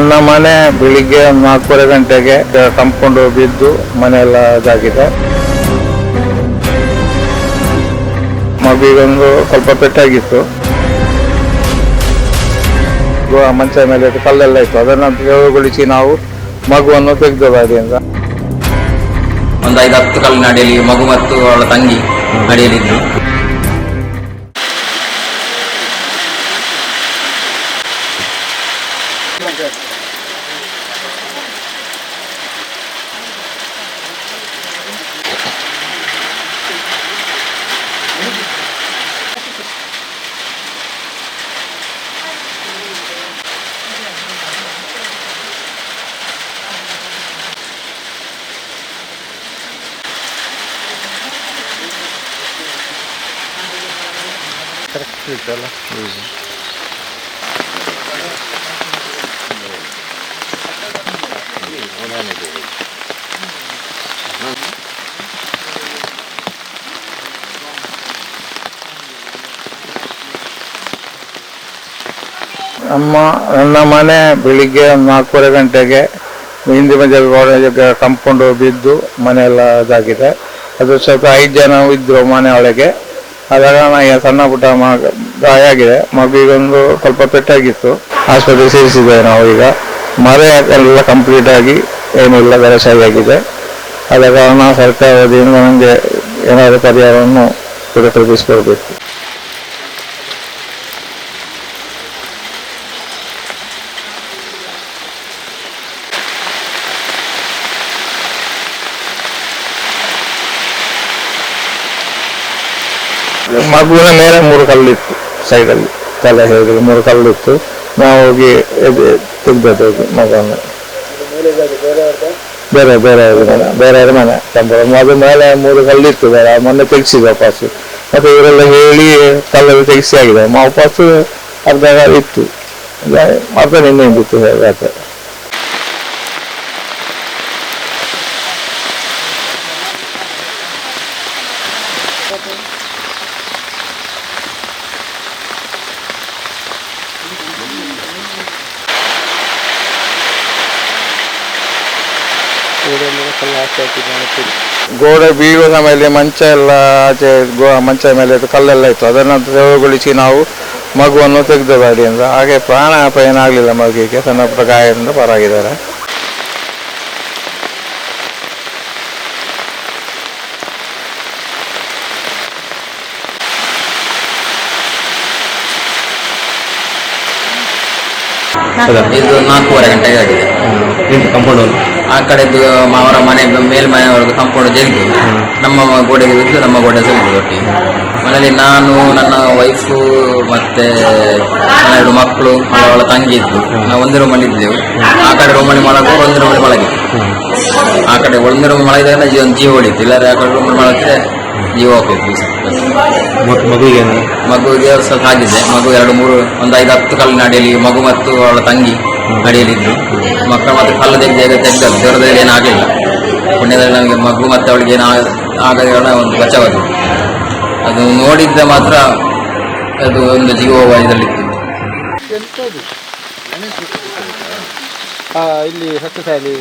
ನನ್ನ ಮನೆ ಬೆಳಿಗ್ಗೆ ಒಂದು ನಾಲ್ಕೂವರೆ ಗಂಟೆಗೆ ತಂಪ್ಕೊಂಡು ಬಿದ್ದು ಮನೆಯೆಲ್ಲ ಇದಾಗಿದೆ. ಮಗುವಿಗೊಂದು ಸ್ವಲ್ಪ ಪೆಟ್ಟಾಗಿತ್ತು. ಮಂಚ ಮೇಲೆ ಕಲ್ಲೆಲ್ಲ ಇತ್ತು. ಅದನ್ನು ತೆರವುಗೊಳಿಸಿ ನಾವು ಮಗುವನ್ನು ತೆಗೆದು ಅದರಿಂದ ಒಂದು ಐದು ಹತ್ತು ಕಲ್ಲಿನ ಅಡಿಯಲ್ಲಿ ಮಗು ಮತ್ತು ಅವಳ ತಂಗಿ ನಮ್ಮ ನನ್ನ ಮನೆ ಬೆಳಿಗ್ಗೆ ಒಂದು ನಾಲ್ಕೂವರೆ ಗಂಟೆಗೆ ಹಿಂದಿ ಮಧ್ಯೆ ಕಂಪೌಂಡ್ ಬಿದ್ದು ಮನೆಯೆಲ್ಲ ಇದಾಗಿದೆ. ಅದು ಸ್ವಲ್ಪ ಐದು ಜನ ಇದ್ರು ಮನೆ ಒಳಗೆ. ಆದ ನನಗೆ ಸಣ್ಣ ಪುಟ್ಟ ಮಗ ಗಾಯ ಆಗಿದೆ. ಮಗುವಿಗೊಂದು ಸ್ವಲ್ಪ ಪೆಟ್ಟಾಗಿತ್ತು. ಆಸ್ಪತ್ರೆಗೆ ಸೇರಿಸಿದ್ದೇವೆ ನಾವು ಈಗ. ಮರೆ ಎಲ್ಲ ಕಂಪ್ಲೀಟ್ ಆಗಿ ಏನಿಲ್ಲ ಬೇರೆ ಆಗಿದೆ. ಆದ ಕಾರಣ ಸರ್ಕಾರದಿಂದ ನನಗೆ ಏನಾದರೂ ಪರಿಹಾರವನ್ನು ಕೂಡ ಮಗುವಿನ ಮೇಲೆ ಮೂರು ಕಲ್ಲಿತ್ತು, ಸೈಡಲ್ಲಿ. ತಲೆ ಹೇಳಿದ್ರೆ ಮೂರು ಕಲ್ಲಿತ್ತು. ನಾವು ಹೋಗಿ ತೆಗ್ದದ್ದು ಮಗುವನ್ನು ಬೇರೆ ಬೇರೆ ಮನೆ ಬೇರೆ ಮನೆ. ತಂಬರ ಮಗು ಮೇಲೆ ಮೂರು ಕಲ್ಲಿತ್ತು, ಬೇರೆ ಮೊನ್ನೆ ತೆಗಿಸಿದ ವಾಪಸ್ಸು. ಮತ್ತೆ ಇವರೆಲ್ಲ ಹೇಳಿ ಕಲ್ಲಲ್ಲಿ ತೆಗಿಸಿ ಆಗಿದೆ ವಾಪಸ್ಸು ಅರ್ಧ ಇತ್ತು. ಮತ್ತೆ ನಿನ್ನೆ ಬಿತ್ತು ಹೇಗೆ ಗೋಡೆ ಬೀಳುವ ಮೇಲೆ ಮಂಚ ಎಲ್ಲ ಆಚೆ ಗೋ ಮಂಚ ಮೇಲೆ ಕಲ್ಲೆಲ್ಲ ಇತ್ತು. ಅದನ್ನು ತೆರವುಗೊಳಿಸಿ ನಾವು ಮಗುವನ್ನು ತೆಗೆದ ಅಂದ್ರೆ ಹಾಗೆ ಪ್ರಾಣಾಪಾಯ ಆಗಲಿಲ್ಲ ಮಗುವಿಗೆ. ಸಣ್ಣ ಪುಟ್ಟ ಗಾಯದಿಂದ ಪರಾಗಿದ್ದಾರೆ. ಇದು ನಾಲ್ಕೂವರೆ ಗಂಟೆಗೆ ಆಗಿದೆ. ಕಂಪೌಂಡ್ ಆ ಕಡೆ ಅವರ ಮನೆ ಮೇಲ್ಮನೆಯವರೆಗೂ ಕಂಪೌಂಡ್ ಜರಿದು ನಮ್ಮ ಗೋಡೆಗೆ ಬಿದ್ದು ನಮ್ಮ ಗೋಡೆ ಒಟ್ಟಿಗೆ ಮನೆಯಲ್ಲಿ ನಾನು ನನ್ನ ವೈಫು ಮತ್ತೆ ನನ್ನ ಎರಡು ಮಕ್ಕಳು ಅವಳ ತಂಗಿ ಇದ್ದು. ನಾವು ಒಂದೇ ರೂಮಲ್ಲಿ ಇದ್ದೆವು ಆ ಕಡೆ ರೂಮಲ್ಲಿ ಮಲಗು ಒಂದು ರೂಮಲ್ಲಿ ಮಲಗಿತ್ತು ಆ ಕಡೆ ಒಂದೇ ರೂಮ್ ಮಲಗಿದಾಗ ಜೀವ ಜೀವ ಹೊಡಿತು. ಇಲ್ಲಾದ್ರೆ ಆ ಕಡೆ ರೂಮಲ್ಲಿ ಮಲಗಿದ್ರೆ ಜೀವ ಹೋಗ್ಬೇಕು. ಮಗುವಿಗೆ? ಮಗುವಿಗೆ ಸ್ವಲ್ಪ ಆಗಿದೆ. ಮಗು ಎರಡು ಮೂರು ಒಂದು ಐದು ಹತ್ತು ಕಲ್ಲಿನ ಅಡಿಯಲ್ಲಿ ಮಗು ಮತ್ತು ಅವಳ ತಂಗಿ. ಅಡಿಯಲ್ಲಿದ್ರು ಮಕ್ಕಳು ಮತ್ತೆ ಕಲ್ಲು ತೆಗೆದು ಹೇಗೆ ತೆಗ್ದದ್ದು ಜ್ವರದಲ್ಲಿ ಏನೂ ಆಗಲಿಲ್ಲ ಪುಣ್ಯದಲ್ಲಿ ನಮಗೆ ಮಗು ಮತ್ತೆ ಅವಳಿಗೆ ಏನು ಒಂದು ಬಚಾವಾಗಿದೆ ಅದು ನೋಡಿದ್ದ ಮಾತ್ರ ಅದು ಒಂದು ಜೀವ ಇದರಲ್ಲಿತ್ತು ಇಲ್ಲಿ ಸತ್ಯ ಸಾಲಿ